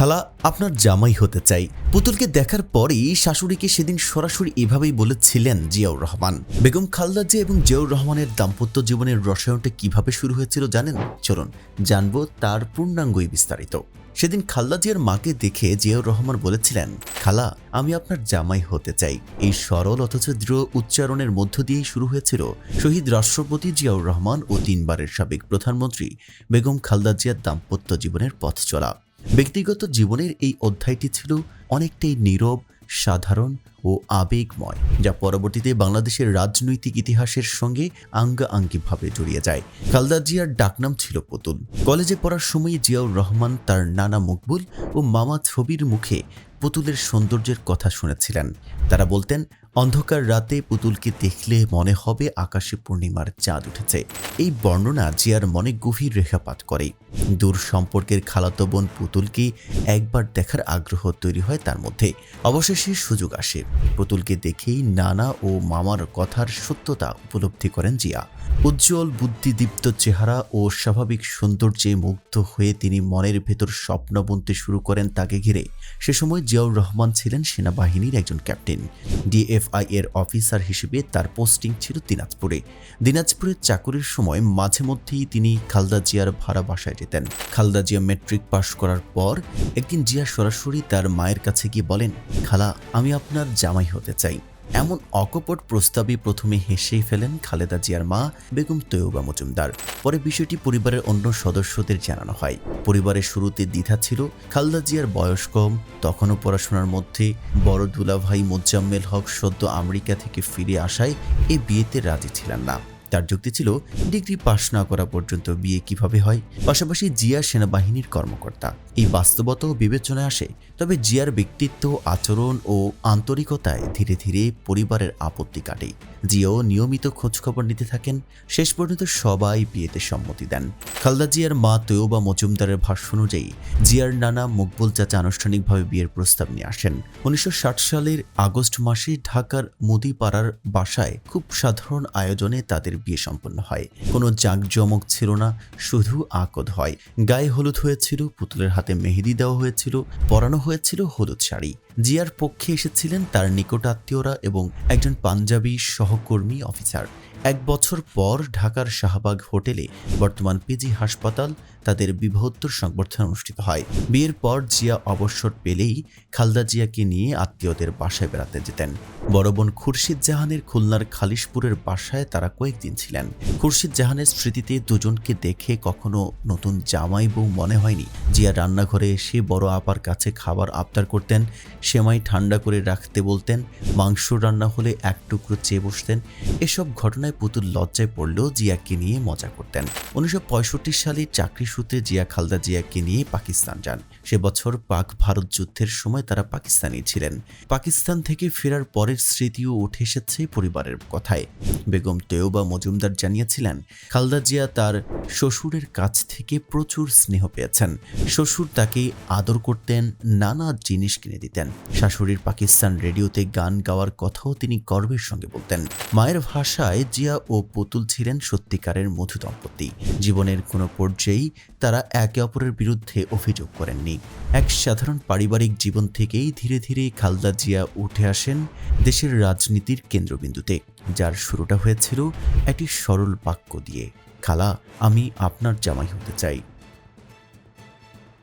খালা, আপনার জামাই হতে চাই। পুতুলকে দেখার পরেই শাশুড়িকে সেদিন সরাসরি এভাবেই বলেছিলেন জিয়াউর রহমান। বেগম খালদা জিয়া এবং জিয়াউর রহমানের দাম্পত্য জীবনের রসায়নটা কীভাবে শুরু হয়েছিল জানেন? চলুন জানব তার পূর্ণাঙ্গই বিস্তারিত। সেদিন খালদা জিয়ার মাকে দেখে জিয়াউর রহমান বলেছিলেন, খালা, আমি আপনার জামাই হতে চাই। এই সরল অথচ দৃঢ় উচ্চারণের মধ্য দিয়েই শুরু হয়েছিল শহীদ রাষ্ট্রপতি জিয়াউর রহমান ও তিনবারের সাবেক প্রধানমন্ত্রী বেগম খালদা জিয়ার দাম্পত্য জীবনের পথ চলা ব্যক্তিগত জীবনের এই অধ্যায়টি ছিল অনেকটাই নীরব, সাধারণ ও আবেগময়, যা পরবর্তীতে বাংলাদেশের রাজনৈতিক ইতিহাসের সঙ্গে আঙ্গাআঙ্গিভাবে জড়িয়ে যায়। খালদা জিয়ার ডাকনাম ছিল পুতুল। কলেজে পড়ার সময় জিয়াউর রহমান তার নানা মকবুল ও মামা ছবির মুখে পুতুলের সৌন্দর্যের কথা শুনেছিলেন। তারা বলতেন অন্ধকার রাতে পুতুলকে দেখলে মনে হবে আকাশে পূর্ণিমার চাঁদ উঠেছে। এই বর্ণনা জিয়ার মনে গভীর রেখাপাত করে। দূর সম্পর্কের খালাতো বোন পুতুলকে একবার দেখার আগ্রহ তৈরি হয় তার মধ্যে। অবশেষে সুযোগ আসে। পুতুলকে দেখেই নানা ও মামার কথার সত্যতা উপলব্ধি করেন জিয়া। উজ্জ্বল, বুদ্ধিদীপ্ত চেহারা ও স্বাভাবিক সৌন্দর্যে মুগ্ধ হয়ে তিনি মনের ভেতর স্বপ্ন বুনতে শুরু করেন তাকে ঘিরে। সে সময় জিয়াউর রহমান ছিলেন সেনাবাহিনীর একজন ক্যাপ্টেন। ডিএফআই এর অফিসার হিসেবে তার পোস্টিং ছিল দিনাজপুরে। দিনাজপুরের চাকুরির সময় মাঝে মধ্যেই তিনি খালদা জিয়ার ভাড়া বাসায় যেতেন। খালদা জিয়া মেট্রিক পাশ করার পর একদিন জিয়া সরাসরি তার মায়ের কাছে গিয়ে বলেন, খালা, আমি আপনার জামাই হতে চাই। এমন অকপট প্রস্তাবে প্রথমে হেসেই ফেলেন খালেদা জিয়ার মা বেগম তৈয়বা মজুমদার। পরে বিষয়টি পরিবারের অন্য সদস্যদের জানানো হয়। পরিবারের শুরুতে দ্বিধা ছিল, খালেদা জিয়ার বয়স কম, তখনও পড়াশোনার মধ্যে বড় দুলাভাই মোজাম্মেল হক সদ্য আমেরিকা থেকে ফিরে আসায় এ বিয়েতে রাজি ছিলেন না। তার যুক্তি ছিল, ডিগ্রি পাশ না করা পর্যন্ত বিয়ে কীভাবে হয়? পাশাপাশি জিয়া সেনাবাহিনীর কর্মকর্তা। এই বাস্তবতাও বিবেচনায় আসে, তবে জিয়ার ব্যক্তিত্ব, আচরণ ও আন্তরিকতায় ধীরে ধীরে পরিবারের আপত্তি কাটে। জিয়াও নিয়মিত খোঁজখবর নিতে থাকেন, শেষ পর্যন্ত সবাই বিয়েতে সম্মতি দেন। খালদা জিয়ার মা তৈয়বা মজুমদারের ভাষ্য অনুযায়ী, জিয়ার নানা মকবুল চাচা আনুষ্ঠানিকভাবে বিয়ের প্রস্তাব নিয়ে আসেন। উনিশশো ষাট সালের আগস্ট মাসে ঢাকার মুদিপাড়ার বাসায় খুব সাধারণ আয়োজনে তাদের বিয়ে সম্পন্ন হয়। কোনো জাঁকজমক ছিল না, শুধু আকদ হয়। গায়ে হলুদ হয়েছিল, পুতুলের হাতে মেহেদি দেওয়া হয়েছিল, পরানো হয়েছিল হলুদ শাড়ি। জিয়ার পক্ষে এসেছিলেন তার নিকট আত্মীয়রা এবং একজন পাঞ্জাবি সহকর্মী অফিসার। এক বছর পর ঢাকার শাহবাগ হোটেলে বর্তমান পিজি হাসপাতাল তাদের বিবাহোত্তর সংবর্ধনা অনুষ্ঠিত হয়। বিয়ের পর জিয়া অবসর পেলেই খালদা জিয়াকে নিয়ে আত্মীয়দের বাসায় বেড়াতে যেতেন। বড় বোন খুরশিদ জাহানের খুলনার খালিশপুরের বাসায় তারা কয়েকদিন ছিলেন। খুরশিদ জাহানের স্মৃতিতে দুজনকে দেখে কখনো নতুন জামাই বউ মনে হয়নি। জিয়া রান্নাঘরে এসে বড় আপার কাছে খাবার আবদার করতেন সেমাই ঠান্ডা করে রাখতে বলতেন, মাংস রান্না হলে এক টুকরো চেয়ে বসতেন, এসব ঘটনায় পুতুল লজ্জায় পড়লেও জিয়াকে নিয়ে মজা করতেন। উনিশশো পঁয়ষট্টি সালে চাকরি সূত্রে জিয়া খালদা জিয়াকে নিয়ে পাকিস্তান যান। সে বছর পাক ভারত যুদ্ধের সময় তারা পাকিস্তানি ছিলেন। পাকিস্তান থেকে ফেরার পরের স্মৃতিও উঠে এসেছে পরিবারের কথায়। বেগম তৈয়বা মজুমদার জানিয়েছিলেন, খালদা জিয়া তার শ্বশুরের কাছ থেকে প্রচুর স্নেহ পেয়েছেন। শ্বশুর তাকে আদর করতেন, নানা জিনিস কিনে দিতেন। শাশুড়ির পাকিস্তান রেডিওতে গান গাওয়ার কথাও তিনি গর্বের সঙ্গে বলতেন। মায়ের ভাষায় জিয়া ও পুতুল ছিলেন সত্যিকারের মধু দম্পতি। জীবনের কোনো পর্যায়েই তারা একে অপরের বিরুদ্ধে অভিযোগ করেননি। এক সাধারণ পারিবারিক জীবন থেকেই ধীরে ধীরে খালদা জিয়া উঠে আসেন দেশের রাজনীতির কেন্দ্রবিন্দুতে, যার শুরুটা হয়েছিল একটি সরল বাক্য দিয়ে, খালা, আমি আপনার জামাই হতে চাই।